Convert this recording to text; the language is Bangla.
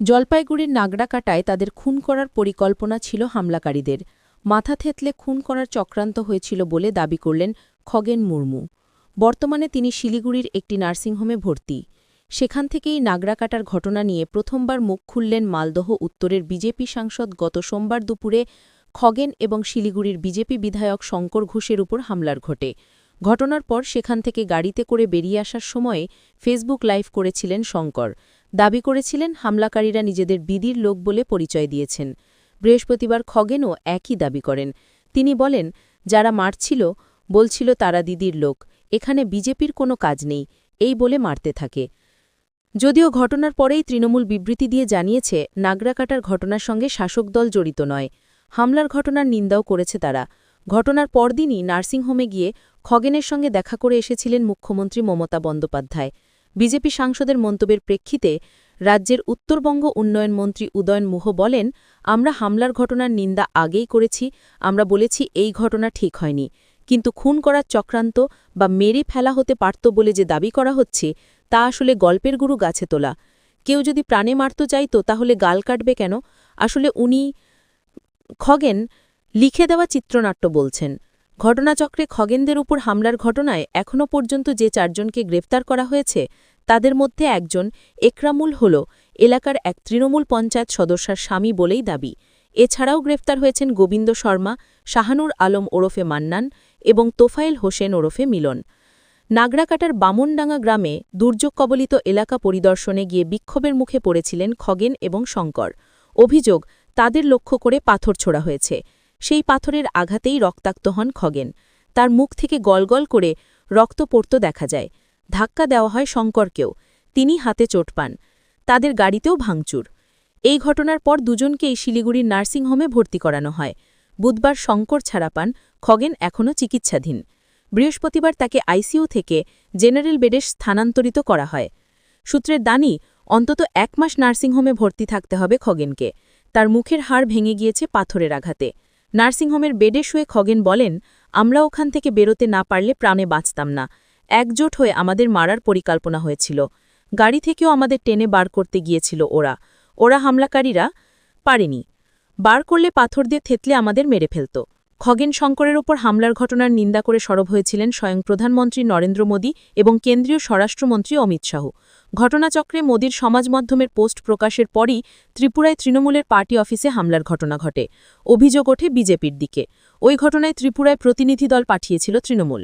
জলপাইগুড়ির নাগড়াকাটায় তাদের খুন করার পরিকল্পনা ছিল হামলাকারীদের। মাথা থেতলে খুন করার চক্রান্ত হয়েছিল বলে দাবি করলেন খগেন মুর্মু। বর্তমানে তিনি শিলিগুড়ির একটি নার্সিংহোমে ভর্তি। সেখান থেকেই নাগড়াকাটার ঘটনা নিয়ে প্রথমবার মুখ খুললেন মালদহ উত্তরের বিজেপি সাংসদ গত সোমবার দুপুরে খগেন এবং শিলিগুড়ির বিজেপি বিধায়ক শঙ্কর ঘোষের উপর হামলার ঘটে। ঘটনার পর সেখান থেকে গাড়িতে করে বেরিয়ে আসার সময়ে ফেসবুক লাইভ করেছিলেন শঙ্কর। দাবি করেছিলেন হামলাকারীরা নিজেদের বিদির লোক বলে পরিচয় দিয়েছেন। বৃহস্পতিবার খগেনও একই দাবি করেন। তিনি বলেন, যারা মারছিল, বলছিল তারা দিদির লোক। এখানে বিজেপির কোনো কাজ নেই। এই বলে মারতে থাকে। যদিও ঘটনার পরেই তৃণমূল বিবৃতি দিয়ে জানিয়েছে, নাগরাকাটার ঘটনার সঙ্গে শাসক দল জড়িত নয়। হামলার ঘটনার নিন্দাও করেছে তারা। ঘটনার পরদিনই নার্সিংহোমে গিয়ে খগেনের সঙ্গে দেখা করে এসেছিলেন মুখ্যমন্ত্রী মমতা বন্দ্যোপাধ্যায়। বিজেপি সাংসদের মন্তব্যের প্রেক্ষিতে রাজ্যের উত্তরবঙ্গ উন্নয়ন মন্ত্রী উদয়ন মুহ বলেন, আমরা হামলার ঘটনার নিন্দা আগেই করেছি, আমরা বলেছি এই ঘটনা ঠিক হয়নি। কিন্তু খুন করার চক্রান্ত বা মেরে ফেলা হতে পারত বলে যে দাবি করা হচ্ছে, তা আসলে গল্পের গুরু গাছে তোলা। কেউ যদি প্রাণে মারত চাইত, তাহলে গাল কাটবে কেন? আসলে উনি খগেন লিখে দেওয়া চিত্রনাট্য বলছেন। ঘটনাচক্রে খগেনদের উপর হামলার ঘটনায় এখনও পর্যন্ত যে চারজনকে গ্রেফতার করা হয়েছে, তাদের মধ্যে একজন একরামুল হল, এলাকার এক তৃণমূল পঞ্চায়েত সদস্যার স্বামী বলেই দাবি। এছাড়াও গ্রেফতার হয়েছেন গোবিন্দ শর্মা, শাহানুর আলম ওরফে মান্নান এবং তোফায়েল হোসেন ওরফে মিলন। নাগরাকাটার বামনডাঙ্গা গ্রামে দুর্যোগ কবলিত এলাকা পরিদর্শনে গিয়ে বিক্ষোভের মুখে পড়েছিলেন খগেন এবং শঙ্কর। অভিযোগ, তাদের লক্ষ্য করে পাথর ছোড়া হয়েছে। সেই পাথরের আঘাতেই রক্তাক্ত হন খগেন। তার মুখ থেকে গলগল করে রক্ত পড়ত দেখা যায়। ধাক্কা দেওয়া হয় শঙ্করকেও। তিনি হাতে চোট পান। তাদের গাড়িতেও ভাঙচুর। এই ঘটনার পর দুজনকেই শিলিগুড়ির নার্সিংহোমে ভর্তি করানো হয়। বুধবার শঙ্কর ছাড়া পান, খগেন এখনও চিকিৎসাধীন। বৃহস্পতিবার তাকে আইসিইউ থেকে জেনারেল বেডে স্থানান্তরিত করা হয়। সূত্রের দানি, অন্তত এক মাস নার্সিংহোমে ভর্তি থাকতে হবে খগেনকে। তার মুখের হাড় ভেঙে গিয়েছে পাথরের আঘাতে। নার্সিংহোমের বেডে শুয়ে খগেন বলেন, আমরা ওখান থেকে বেরোতে না পারলে প্রাণে বাঁচতাম না। একজোট হয়ে আমাদের মারার পরিকল্পনা হয়েছিল। গাড়ি থেকেও আমাদের টেনে বার করতে গিয়েছিল ওরা। ওরা হামলাকারীরা পারেনি। বার করলে পাথর দিয়ে থেতলে আমাদের মেরে ফেলত। খগেন শঙ্করের ওপর হামলার ঘটনার নিন্দা করে সরব হয়েছিলেন স্বয়ং প্রধানমন্ত্রী নরেন্দ্র মোদী এবং কেন্দ্রীয় স্বরাষ্ট্রমন্ত্রী অমিত শাহ। ঘটনাচক্রে মোদীর সমাজ মাধ্যমের পোস্ট প্রকাশের পরই ত্রিপুরায় তৃণমূলের পার্টি অফিসে হামলার ঘটনা ঘটে। অভিযোগ ওঠে বিজেপির দিকে। ওই ঘটনায় ত্রিপুরায় প্রতিনিধি দল পাঠিয়েছিল তৃণমূল।